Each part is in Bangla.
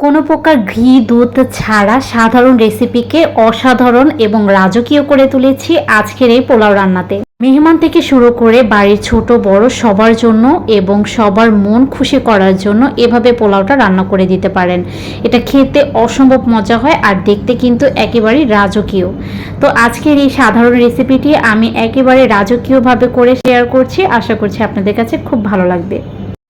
কোনো প্রকার ঘি, দুধ ছাড়া সাধারণ রেসিপিকে অসাধারণ এবং রাজকীয় করে তুলেছি আজকের এই পোলাও রান্নাতে। মেহমান থেকে শুরু করে বাড়ির ছোট, বড় সবার জন্য এবং সবার মন খুশি করার জন্য এভাবে পোলাওটা রান্না করে দিতে পারেন। এটা খেতে অসম্ভব মজা হয় আর দেখতে কিন্তু একেবারেই রাজকীয়। তো আজকের এই সাধারণ রেসিপিটি আমি একেবারে রাজকীয়ভাবে করে শেয়ার করছি। আশা করছি আপনাদের কাছে খুব ভালো লাগবে।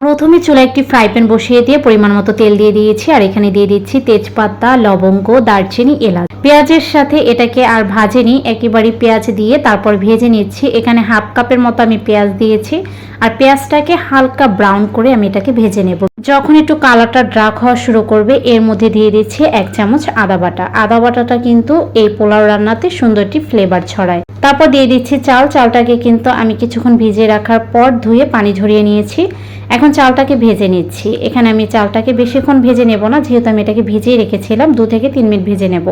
প্রথমে চুলা একটি ফ্রাই প্যান বসিয়ে দিয়ে পরিমাণ মতো তেল দিয়ে দিয়েছি, আর এখানে দিয়ে দিচ্ছি তেজপাতা, লবঙ্গ, দারচিনি, এলাচ। পেঁয়াজের সাথে এটাকে আর ভাজেনি, একেবারে পেঁয়াজ দিয়ে তারপর ভেজে নিচ্ছি। এখানে হাফ কাপের মতো আমি পেঁয়াজ দিয়েছি, আর পেঁয়াজটাকে হালকা ব্রাউন করে আমি এটাকে ভেজে নেব। যখন একটু কালারটা ড্রাক হওয়া শুরু করবে, এর মধ্যে দিয়ে দিচ্ছি এক চামচ আদা বাটা। আদা বাটাটা কিন্তু এই পোলাও রান্নাতে সুন্দর একটি ফ্লেভার ছড়ায়। তারপর দিয়ে দিচ্ছি চাল। চালটাকে কিন্তু আমি কিছুক্ষণ ভিজিয়ে রাখার পর ধুয়ে পানি ঝরিয়ে নিয়েছি। এখন চালটাকে ভেজে নিচ্ছি। এখানে আমি চালটাকে বেশিক্ষণ ভেজে নেব না, যেহেতু আমি এটাকে ভিজিয়ে রেখেছিলাম, দু থেকে তিন মিনিট ভেজে নেব।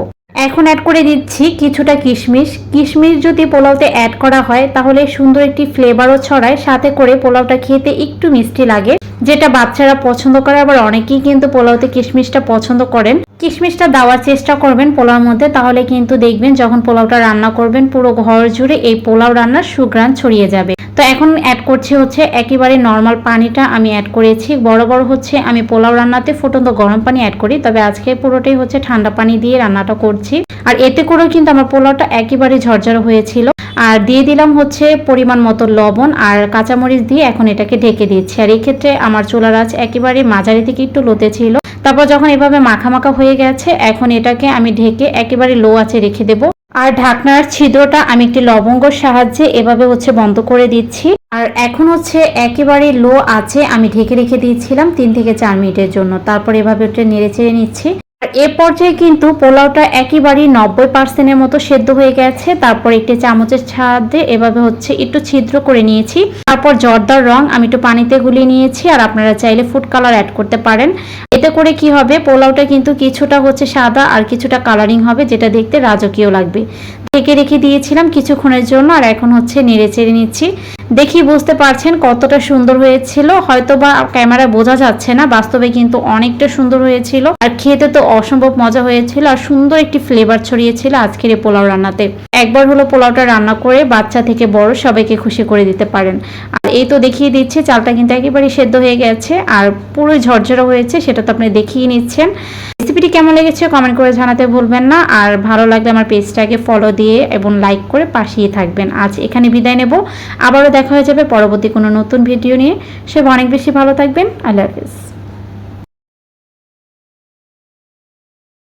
এখন অ্যাড করে দিচ্ছি কিছুটা কিশমিশ। কিশমিশ যদি পোলাওতে অ্যাড করা হয়, তাহলে সুন্দর একটি ফ্লেভারও ছড়ায়, সাথে করে পোলাওটা খেতে একটু মিষ্টি লাগে। যেটা বাচ্চারা পছন্দ করে, আবার অনেকেই কিন্তু পোলাওতে কিশমিশটা পছন্দ করেন। কিশমিশটা দেওয়ার চেষ্টা করবেন পোলাওর মধ্যে, তাহলে কিন্তু দেখবেন যখন পোলাওটা রান্না করবেন, পুরো ঘর জুড়ে এই পোলাও রান্নার সুগ্রান ছড়িয়ে যাবে। তো এখন অ্যাড করছি হচ্ছে একেবারে নর্মাল পানিটা আমি অ্যাড করেছি। বড় বড় হচ্ছে আমি পোলাও রান্নাতে ফুটন্ত গরম পানি অ্যাড করি। তবে আজকে পুরোটাই হচ্ছে ঠান্ডা পানি দিয়ে রান্নাটা করছি। আর এতে করেও কিন্তু আমার পোলাওটা একেবারে ঝরঝর হয়েছিল। আর দিয়ে দিলাম হচ্ছে পরিমাণ মতো লবণ আর কাঁচামরিচ দিয়ে এখন এটাকে ঢেকে দিচ্ছি। আর এই ক্ষেত্রে আমার চুলার আঁচ একেবারে মাঝারি থেকে একটু লোতে ছিল। তারপর যখন এভাবে মাখা মাখা হয়ে গেছে, এখন এটাকে আমি ঢেকে একেবারে লো আছে রেখে দেবো। আর ঢাকনার ছিদ্রটা আমি একটি লবঙ্গর সাহায্যে এভাবে হচ্ছে বন্ধ করে দিচ্ছি। আর এখন হচ্ছে একেবারে লো আছে, আমি ঢেকে রেখে দিয়েছিলাম তিন থেকে চার মিনিটের জন্য। তারপর এভাবে ওটা নেড়ে চেড়ে নিচ্ছি। এ পর্যায়ে কিন্তু পোলাওটা একেবারেই নব্বই পার্সেন্টের মতো সেদ্ধ হয়ে গেছে। তারপর একটি চামচের সাহায্যে এভাবে হচ্ছে একটু ছিদ্র করে নিয়েছি। তারপর জর্দার রং আমি একটু পানিতে গুলিয়ে নিয়েছি আর আপনারা চাইলে ফুড কালার অ্যাড করতে পারেন। এতে করে কি হবে, পোলাওটা কিন্তু কিছুটা হচ্ছে সাদা আর কিছুটা কালারিং হবে, যেটা দেখতে রাজকীয় লাগবে। ঢেকে রেখে দিয়েছিলাম কিছুক্ষণের জন্য আর এখন হচ্ছে নেড়ে চেড়ে নিচ্ছি। দেখি বুঝতে পারছেন কতটা সুন্দর হয়েছিল। হয়তো বা ক্যামেরা বোঝা যাচ্ছে না, বাস্তবে কিন্তু অনেকটা সুন্দর হয়েছিল। আর খেতে তো অসম্ভব মজা হয়েছিল আর সুন্দর একটি ফ্লেভার ছড়িয়েছিল আজকের এই পোলাও রান্নাতে। একবার হলো পোলাওটা রান্না করে বাচ্চা থেকে বড় সবাইকে খুশি করে দিতে পারেন। আর এই তো দেখিয়ে দিচ্ছে, চালটা কিন্তু একেবারে সেদ্ধ হয়ে গেছে আর পুরো ঝরঝরা হয়েছে, সেটা তো আপনি দেখিয়ে নিচ্ছেন। রেসিপিটি কেমন লেগেছে কমেন্ট করে জানাতে ভুলবেন না। আর ভালো লাগলে আমার পেজটাকে ফলো দিয়ে এবং লাইক করে পাশিয়ে থাকবেন। আজ এখানে বিদায় নেব। আবারও দেখা হয়ে যাবে পরবর্তী কোনো নতুন ভিডিও নিয়ে। সে অনেক বেশি ভালো থাকবেন। আল্লাহ হাফিজ।